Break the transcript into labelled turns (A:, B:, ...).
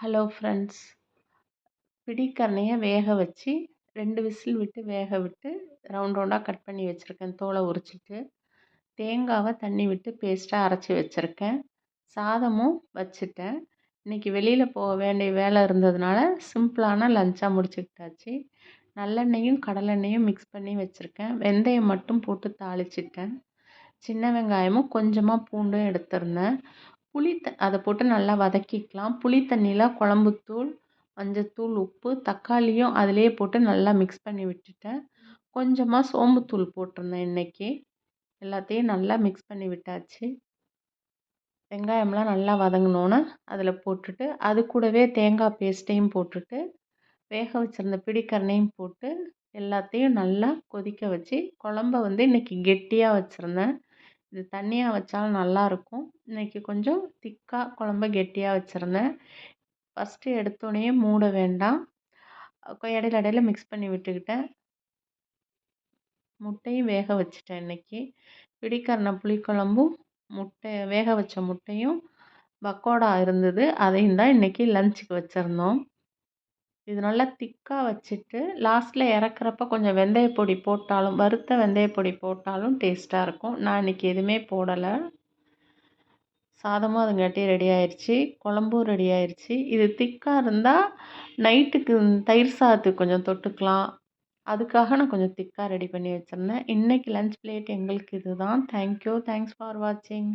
A: Hello friends பிடிக்கரணையை வேக வச்சு ரெண்டு விசில் விட்டு வேக விட்டு ரவுண்ட் ரவுண்டாக கட் பண்ணி வச்சுருக்கேன். தோலை உரிச்சிட்டு தேங்காவை தண்ணி விட்டு பேஸ்ட்டாக அரைச்சி வச்சுருக்கேன். சாதமும் வச்சுட்டேன். இன்றைக்கி வெளியில் போக வேண்டிய வேலை இருந்ததுனால சிம்பிளான லஞ்சாக முடிச்சுக்கிட்டாச்சு. நல்லெண்ணெயும் கடலெண்ணெயும் மிக்ஸ் பண்ணி வச்சுருக்கேன். வெந்தயம் மட்டும் போட்டு தாளிச்சிட்டேன். சின்ன வெங்காயமும் கொஞ்சமாக பூண்டும் எடுத்திருந்தேன். புளி த அதை போட்டு நல்லா வதக்கிக்கலாம். புளி தண்ணியில் குழம்புத்தூள் மஞ்சத்தூள் உப்பு தக்காளியும் அதிலேயே போட்டு நல்லா மிக்ஸ் பண்ணி விட்டுட்டேன். கொஞ்சமாக சோம்புத்தூள் போட்டிருந்தேன் இன்றைக்கி எல்லாத்தையும் நல்லா மிக்ஸ் பண்ணி விட்டாச்சு. வெங்காயம்லாம் நல்லா வதங்கினோன்னே அதில் போட்டுட்டு அது கூடவே தேங்காய் பேஸ்ட்டையும் போட்டுட்டு வேக வச்சுருந்த பிடிக்கரணையும் போட்டு எல்லாத்தையும் நல்லா கொதிக்க வச்சு குழம்ப வந்து இன்றைக்கி கெட்டியாக வச்சுருந்தேன். இது தண்ணியாக வச்சாலும் நல்லாயிருக்கும் இன்றைக்கி கொஞ்சம் திக்காக குழம்ப கெட்டியாக வச்சுருந்தேன். ஃபஸ்ட்டு எடுத்தோடனே மூட வேண்டாம். இடையில இடையில மிக்ஸ் பண்ணி விட்டுக்கிட்டேன். முட்டையும் வேக வச்சுட்டேன் இன்றைக்கி பிடிக்கரண புளிக்குழம்பும் முட்டை வேக வச்ச முட்டையும் பக்கோடா இருந்தது. அதையும் தான் இன்றைக்கி லஞ்சுக்கு வச்சுருந்தோம். இது நல்லா திக்காக வச்சுட்டு லாஸ்ட்டில் இறக்குறப்ப கொஞ்சம் வெந்தய பொடி போட்டாலும் வறுத்த வெந்தய பொடி போட்டாலும் டேஸ்ட்டாக இருக்கும். நான் இன்றைக்கி எதுவுமே போடலை. சாதமும் அதுங்காட்டி ரெடி ஆயிடுச்சு குழம்பும் ரெடி ஆயிடுச்சு இது திக்காக இருந்தால் நைட்டுக்கு தயிர் சாதத்துக்கு கொஞ்சம் தொட்டுக்கலாம். அதுக்காக நான் கொஞ்சம் திக்காக ரெடி பண்ணி வச்சுருந்தேன். இன்றைக்கி லன்ச் பிளேட் எங்களுக்கு இது தான் தேங்க்யூ தேங்க்ஸ் ஃபார் வாட்சிங்